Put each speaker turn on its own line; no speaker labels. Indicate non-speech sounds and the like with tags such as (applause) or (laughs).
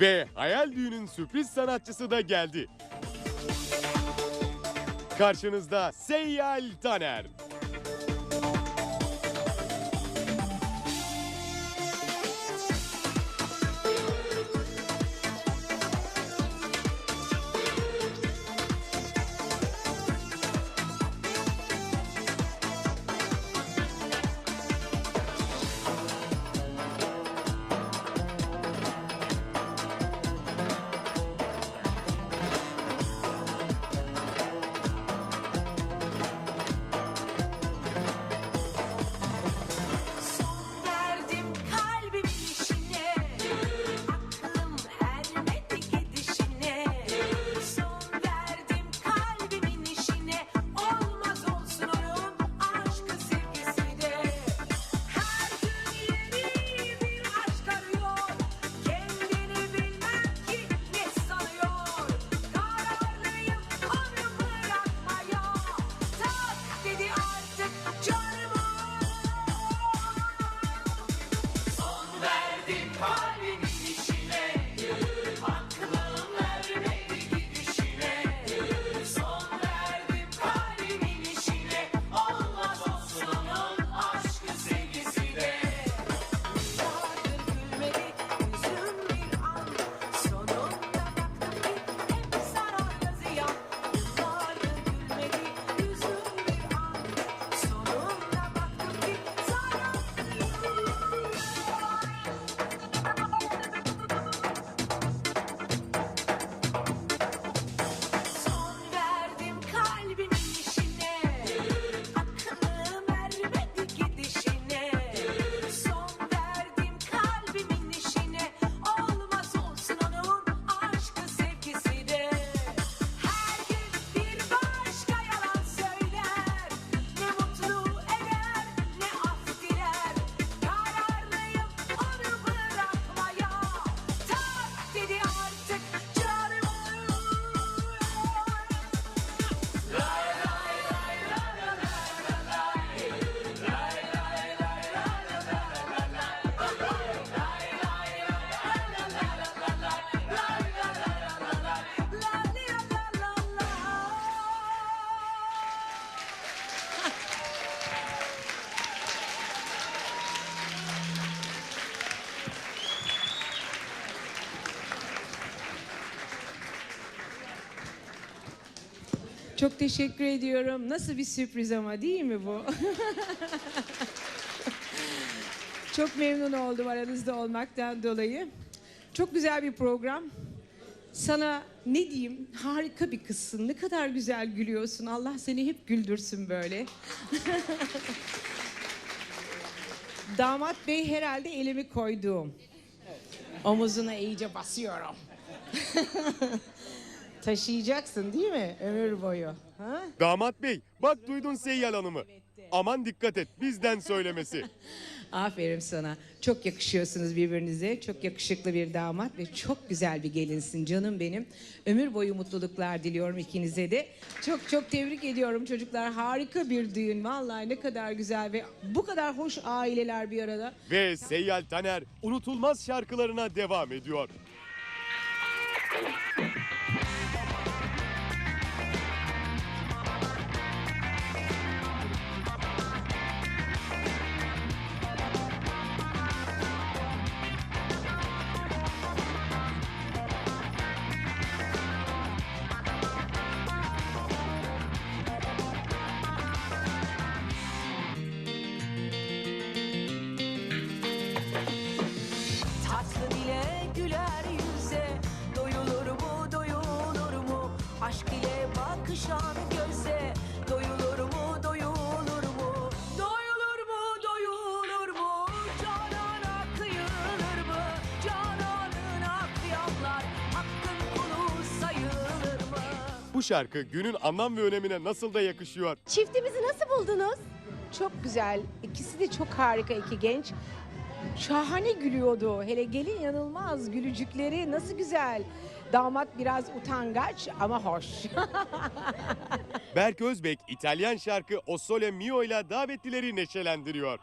Ve hayal düğünün sürpriz sanatçısı da geldi. Karşınızda Seyyal Taner.
Hot.
Çok teşekkür ediyorum. Nasıl bir sürpriz ama değil mi bu? (laughs) Çok memnun oldum aranızda olmaktan dolayı. Çok güzel bir program. Sana ne diyeyim? Harika bir kızsın. Ne kadar güzel gülüyorsun. Allah seni hep güldürsün böyle. (laughs) Damat bey herhalde elimi koyduğum. Omuzuna iyice basıyorum. (laughs) Taşıyacaksın değil mi ömür boyu? Ha?
Damat bey bak duydun Seyyal Hanım'ı. Aman dikkat et bizden söylemesi. (laughs)
Aferin sana. Çok yakışıyorsunuz birbirinize. Çok yakışıklı bir damat ve çok güzel bir gelinsin canım benim. Ömür boyu mutluluklar diliyorum ikinize de. Çok çok tebrik ediyorum çocuklar. Harika bir düğün. Vallahi ne kadar güzel ve bu kadar hoş aileler bir arada.
Ve Seyyal Taner unutulmaz şarkılarına devam ediyor.
Bakışan göze Doyulur mu doyulur mu Doyulur mu doyulur mu Canana kıyılır mı Cananın akyanlar Hakkın kulu sayılır mı
Bu şarkı günün anlam ve önemine nasıl da yakışıyor.
Çiftimizi nasıl buldunuz?
Çok güzel. İkisi de çok harika iki genç. Şahane gülüyordu. Hele gelin yanılmaz. Gülücükleri nasıl güzel. Damat biraz utangaç ama hoş. (laughs)
Berk Özbek İtalyan şarkı O Mio ile davetlileri neşelendiriyor.